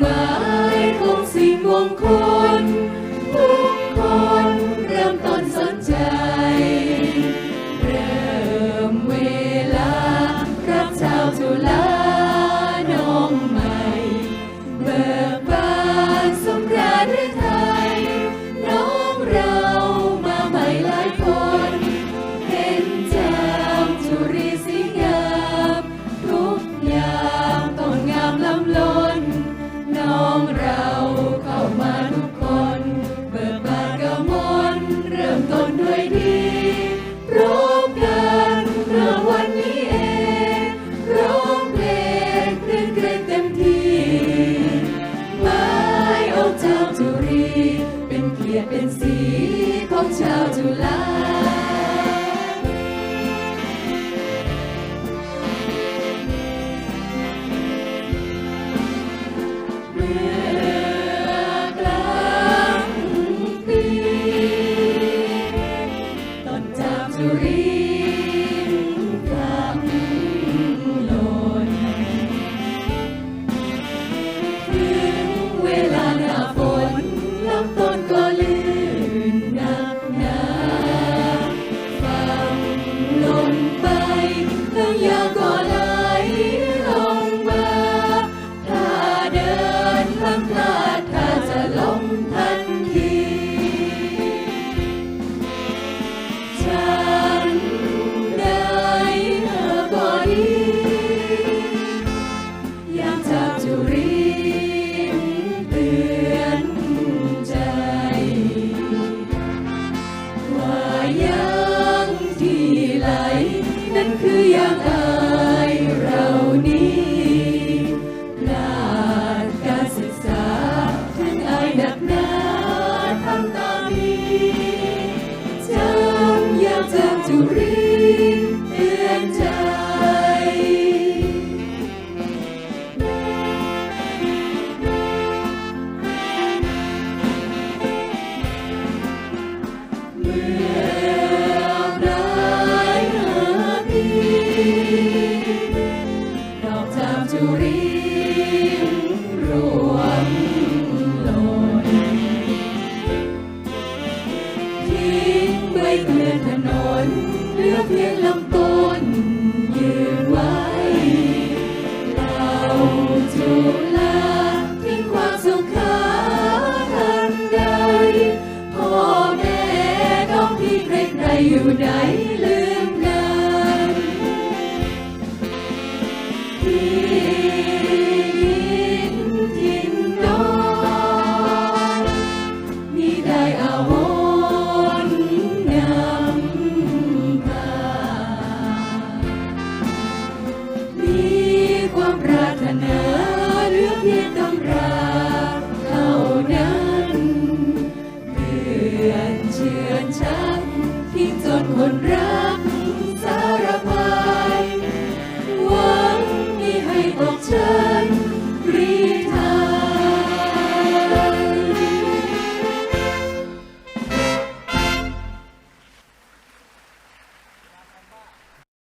mãi không xin buông khô No. พลาดถ้าจะลงทา ผู้ใดลืมกันที่ยิงจินดอนมีได้อาวนนำพามีความปรารถนาเรือเพียงตำรา